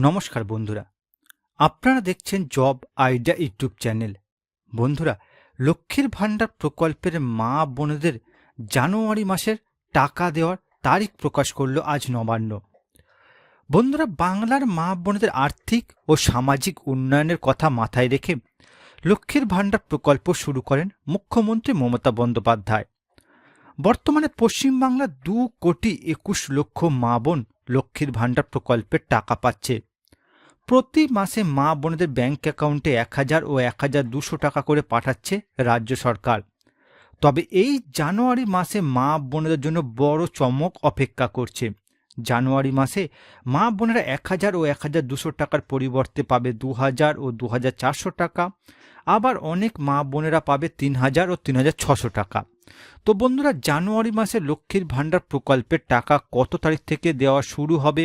নমস্কার বন্ধুরা। আপনারা দেখছেন জব আইডিয়া ইউটিউব চ্যানেল। বন্ধুরা, লক্ষ্মীর ভাণ্ডার প্রকল্পের মা বোনেদের জানুয়ারি মাসের টাকা দেওয়ার তারিখ প্রকাশ করল আজ নবান্ন। বন্ধুরা, বাংলার মা বোনদের আর্থিক ও সামাজিক উন্নয়নের কথা মাথায় রেখে লক্ষ্মীর ভাণ্ডার প্রকল্প শুরু করেন মুখ্যমন্ত্রী মমতা বন্দ্যোপাধ্যায়। বর্তমানে পশ্চিমবাংলার দু কোটি একুশ লক্ষ মা বোন লক্ষ্মীর ভাণ্ডার প্রকল্পের টাকা পাচ্ছে। প্রতি মাসে মা বোনেদের ব্যাংক অ্যাকাউন্টে এক হাজার ও এক হাজার দুশো টাকা করে পাঠাচ্ছে রাজ্য সরকার। তবে এই জানুয়ারি মাসে মা বোনেদের জন্য বড় চমক অপেক্ষা করছে। জানুয়ারি মাসে মা বোনেরা এক হাজার ও এক হাজার দুশো টাকার পরিবর্তে পাবে দু হাজার ও দু হাজার চারশো টাকা, আবার অনেক মা বোনেরা পাবে তিন হাজার ও তিন হাজার ছশো টাকা। তো বন্ধুরা, জানুয়ারি মাসে লক্ষ্মীর ভাণ্ডার প্রকল্পের টাকা কত তারিখ থেকে দেওয়া শুরু হবে?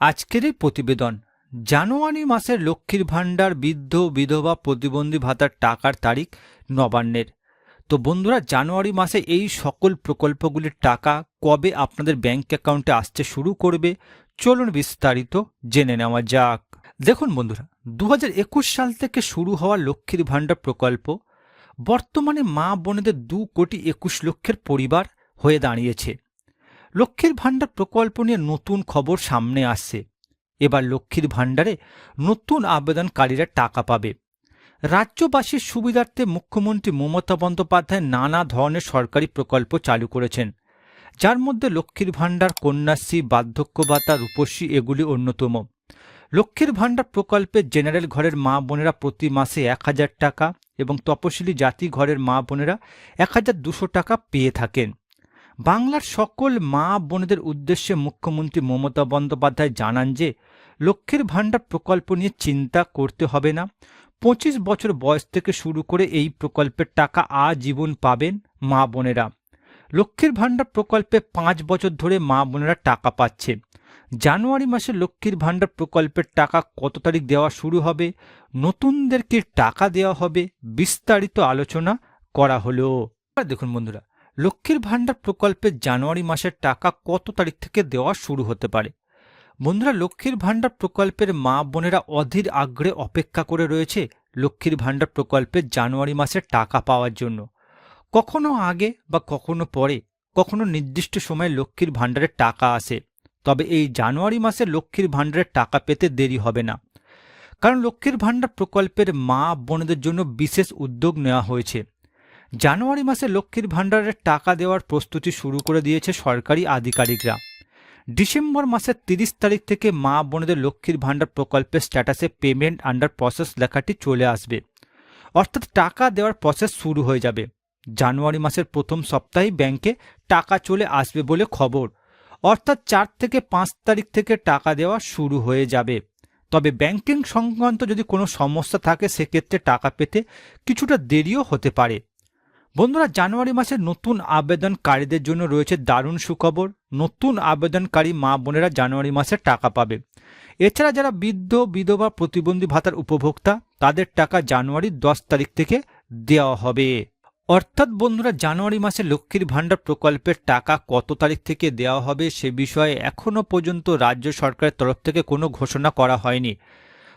আজকের এই প্রতিবেদন, জানুয়ারি মাসের লক্ষ্মীর ভাণ্ডার, বৃদ্ধ, বিধবা, প্রতিবন্ধী ভাতার টাকার তারিখ নবান্নের। তো বন্ধুরা, জানুয়ারি মাসে এই সকল প্রকল্পগুলির টাকা কবে আপনাদের ব্যাংক অ্যাকাউন্টে আসতে শুরু করবে, চলুন বিস্তারিত জেনে নেওয়া যাক। দেখুন বন্ধুরা দু হাজার একুশ সাল থেকে শুরু হওয়া লক্ষ্মীর ভাণ্ডার প্রকল্প বর্তমানে মা বোনেদের দু কোটি একুশ লক্ষের পরিবার হয়ে দাঁড়িয়েছে। লক্ষ্মীর ভাণ্ডার প্রকল্প নিয়ে নতুন খবর সামনে আসছে। এবার লক্ষ্মীর ভাণ্ডারে নতুন আবেদনকারীরা টাকা পাবে। রাজ্যবাসীর সুবিধার্থে মুখ্যমন্ত্রী মমতা বন্দ্যোপাধ্যায় নানা ধরনের সরকারি প্রকল্প চালু করেছেন। যার মধ্যে লক্ষ্মীর ভাণ্ডার, কন্যাশ্রী বার্ধক্য ভাতা রূপশ্রী এগুলি অন্যতম। লক্ষ্মীর ভাণ্ডার প্রকল্পে জেনারেল ঘরের মা বোনেরা প্রতি মাসে এক হাজার টাকা এবং তপশিলি জাতি ঘরের মা বোনেরা এক হাজার দুশো টাকা পেয়ে থাকেন। বাংলার সকল মা বোনদের উদ্দেশ্যে মুখ্যমন্ত্রী মমতা বন্দ্যোপাধ্যায় জানান যে, লক্ষ্মীর ভাণ্ডার প্রকল্প নিয়ে চিন্তা করতে হবে না। পঁচিশ বছর বয়স থেকে শুরু করে এই প্রকল্পের টাকা আজীবন পাবেন মা বোনেরা। লক্ষ্মীর ভাণ্ডার প্রকল্পে পাঁচ বছর ধরে মা বোনেরা টাকা পাচ্ছে। জানুয়ারি মাসে লক্ষ্মীর ভাণ্ডার প্রকল্পের টাকা কত তারিখ দেওয়া শুরু হবে? নতুনদেরকে টাকা দেওয়া হবে? বিস্তারিত আলোচনা করা হলো। দেখুন বন্ধুরা লক্ষ্মীর ভাণ্ডার প্রকল্পে জানুয়ারি মাসের টাকা কত তারিখ থেকে দেওয়া শুরু হতে পারে? বন্ধুরা, লক্ষ্মীর ভাণ্ডার প্রকল্পের মা বোনেরা অধীর আগ্রহে অপেক্ষা করে রয়েছে লক্ষ্মীর ভাণ্ডার প্রকল্পের জানুয়ারি মাসের টাকা পাওয়ার জন্য। কখনো আগে বা কখনো পরে, কখনো নির্দিষ্ট সময়ে লক্ষ্মীর ভাণ্ডারের টাকা আসে। তবে এই জানুয়ারি মাসে লক্ষ্মীর ভাণ্ডারের টাকা পেতে দেরি হবে না। কারণ লক্ষ্মীর ভাণ্ডার প্রকল্পের মা বোনদের জন্য বিশেষ উদ্যোগ নেওয়া হয়েছে। জানুয়ারি মাসে লক্ষ্মীর ভাণ্ডারের টাকা দেওয়ার প্রস্তুতি শুরু করে দিয়েছে সরকারি আধিকারিকরা। ডিসেম্বর মাসের তিরিশ তারিখ থেকে মা বোনেদের লক্ষ্মীর ভাণ্ডার প্রকল্পের স্ট্যাটাসে পেমেন্ট আন্ডার প্রসেস লেখাটি চলে আসবে। অর্থাৎ টাকা দেওয়ার প্রসেস শুরু হয়ে যাবে। জানুয়ারি মাসের প্রথম সপ্তাহেই ব্যাংকে টাকা চলে আসবে বলে খবর। অর্থাৎ চার থেকে পাঁচ তারিখ থেকে টাকা দেওয়া শুরু হয়ে যাবে। তবে ব্যাংকিং সংক্রান্ত যদি কোনো সমস্যা থাকে, সেক্ষেত্রে টাকা পেতে কিছুটা দেরিও হতে পারে। বন্ধুরা, জানুয়ারি মাসে নতুন আবেদনকারীদের জন্য রয়েছে দারুণ সুখবর। নতুন আবেদনকারী মা বোনেরা জানুয়ারি মাসে টাকা পাবে। এছাড়া যারা বৃদ্ধ, বিধবা, প্রতিবন্ধী ভাতার উপভোক্তা, তাদের টাকা জানুয়ারির দশ তারিখ থেকে দেওয়া হবে। অর্থাৎ বন্ধুরা, জানুয়ারি মাসে লক্ষ্মীর ভাণ্ডার প্রকল্পের টাকা কত তারিখ থেকে দেওয়া হবে সে বিষয়ে এখনও পর্যন্ত রাজ্য সরকারের তরফ থেকে কোনো ঘোষণা করা হয়নি।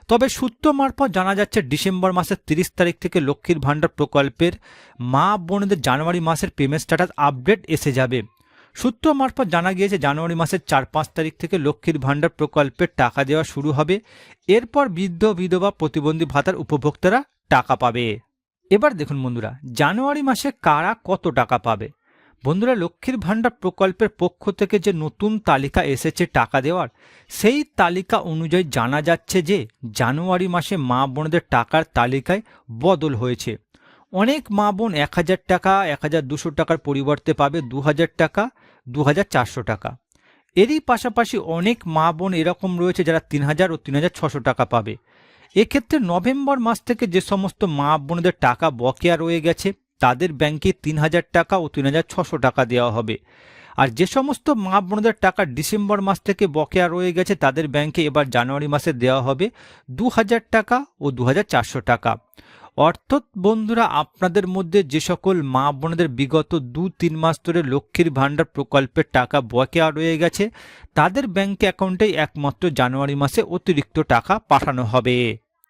তবে সূত্র মারফত জানা যাচ্ছে, ডিসেম্বর মাসের তিরিশ তারিখ থেকে লক্ষ্মীর ভাণ্ডার প্রকল্পের মা বোনদের জানুয়ারি মাসের পেমেন্ট স্ট্যাটাস আপডেট এসে যাবে। সূত্র মারফত জানা গিয়েছে, জানুয়ারি মাসের চার পাঁচ তারিখ থেকে লক্ষ্মীর ভাণ্ডার প্রকল্পের টাকা দেওয়া শুরু হবে। এরপর বৃদ্ধ, বিধবা, প্রতিবন্ধী ভাতার উপভোক্তারা টাকা পাবে। এবার দেখুন বন্ধুরা, জানুয়ারি মাসে কারা কত টাকা পাবে? বন্ধুরা, লক্ষ্মীর ভাণ্ডার প্রকল্পের পক্ষ থেকে যে নতুন তালিকা এসেছে টাকা দেওয়ার, সেই তালিকা অনুযায়ী জানা যাচ্ছে যে জানুয়ারি মাসে মা বোনদের টাকার তালিকায় বদল হয়েছে। অনেক মা বোন এক হাজার টাকা, এক হাজার দুশো টাকার পরিবর্তে পাবে দু হাজার টাকা, দু হাজার চারশো টাকা। এরই পাশাপাশি অনেক মা বোন এরকম রয়েছে যারা তিন হাজার ও তিন হাজার ছশো টাকা পাবে। এক্ষেত্রে নভেম্বর মাস থেকে যে সমস্ত মা বোনদের টাকা বকেয়া রয়ে গেছে তাদের ব্যাংকে তিন হাজার টাকা ও তিন হাজার ছশো টাকা দেওয়া হবে। আর যে সমস্ত মা বোনদের টাকা ডিসেম্বর মাস থেকে বকেয়া রয়ে গেছে, তাদের ব্যাংকে এবার জানুয়ারি মাসে দেওয়া হবে দু হাজার টাকা ও দু হাজার চারশো টাকা। অর্থাৎ বন্ধুরা, আপনাদের মধ্যে যে সকল মা বোনদের বিগত দু তিন মাস ধরে লক্ষ্মীর ভাণ্ডার প্রকল্পের টাকা বকেয়া রয়ে গেছে, তাদের ব্যাংক অ্যাকাউন্টে একমাত্র জানুয়ারি মাসে অতিরিক্ত টাকা পাঠানো হবে।